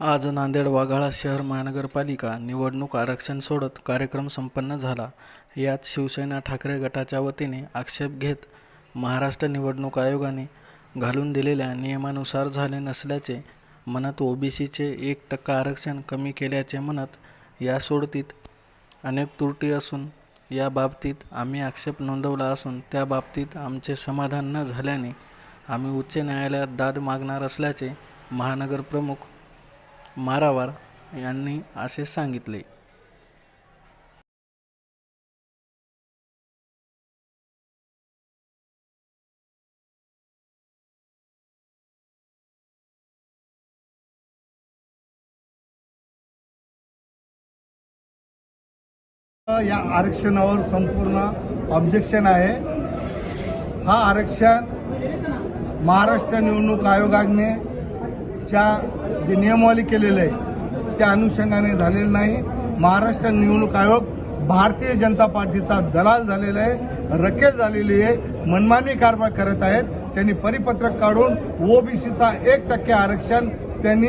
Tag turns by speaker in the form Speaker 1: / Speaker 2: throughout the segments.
Speaker 1: आज नांदेड वाघाळा शहर महानगरपालिका निवडणूक आरक्षण सोडत कार्यक्रम संपन्न झाला. यात शिवसेना ठाकरे गटाच्या वतीने आक्षेप घेत महाराष्ट्र निवडणूक आयोगाने घालून दिलेल्या नियमानुसार झाले नसल्याचे म्हणत ओबीसीचे एक टक्का आरक्षण कमी केल्याचे म्हणत या सोडतीत अनेक त्रुटी असून या बाबतीत आम्ही आक्षेप नोंदवला असून त्या बाबतीत आमचे समाधान न झाल्याने आम्ही उच्च न्यायालयात दाद मागणार असल्याचे महानगर प्रमुख मारावार यांनी असे सांगितले.
Speaker 2: या आरक्षणावर संपूर्ण ऑब्जेक्शन आहे. हा आरक्षण महाराष्ट्र निवडणूक आयोगाने च्या जे नियमावली केलेलं आहे त्या अनुषंगाने झालेलं नाही. महाराष्ट्र निवडणूक आयोग भारतीय जनता पार्टीचा दलाल झालेला आहे रकेल झालेली आहे मनमानी कारभार करत आहेत. त्यांनी परिपत्रक काढून ओबीसीचा एक टक्के आरक्षण त्यांनी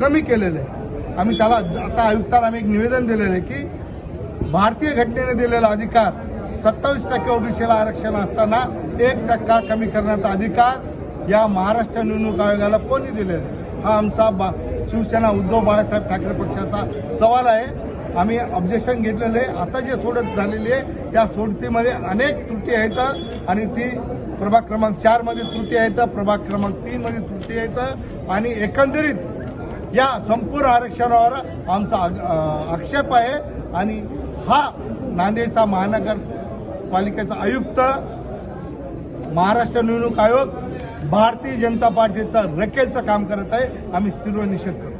Speaker 2: कमी केलेलं आहे. आम्ही त्याला आता आयुक्ताला आम्ही एक निवेदन दिलेलं आहे की भारतीय घटनेने दिलेला अधिकार सत्तावीस टक्के ओबीसीला आरक्षण असताना एक टक्का कमी करण्याचा अधिकार या महाराष्ट्र निवडणूक आयोगाला कोणी दिलेला आहे? हा आमचा बा शिवसेना उद्धव बाळासाहेब ठाकरे पक्षाचा सवाल आहे. आम्ही ऑब्जेक्शन घेतलेलं आहे. आता जे सोडत झालेली आहे त्या सोडतीमध्ये अनेक त्रुटी आहेत आणि ती प्रभाग क्रमांक चारमध्ये त्रुटी आहेत प्रभाग क्रमांक तीनमध्ये त्रुटी आहेत आणि एकंदरीत या संपूर्ण आरक्षणावर आमचा आक्षेप आहे. आणि हा नांदेडचा महानगरपालिकेचा आयुक्त महाराष्ट्र निवडणूक आयोग भारतीय जनता पार्टीचा रकेलचं काम करत आहे. आम्ही तीव्र निषेध करतो.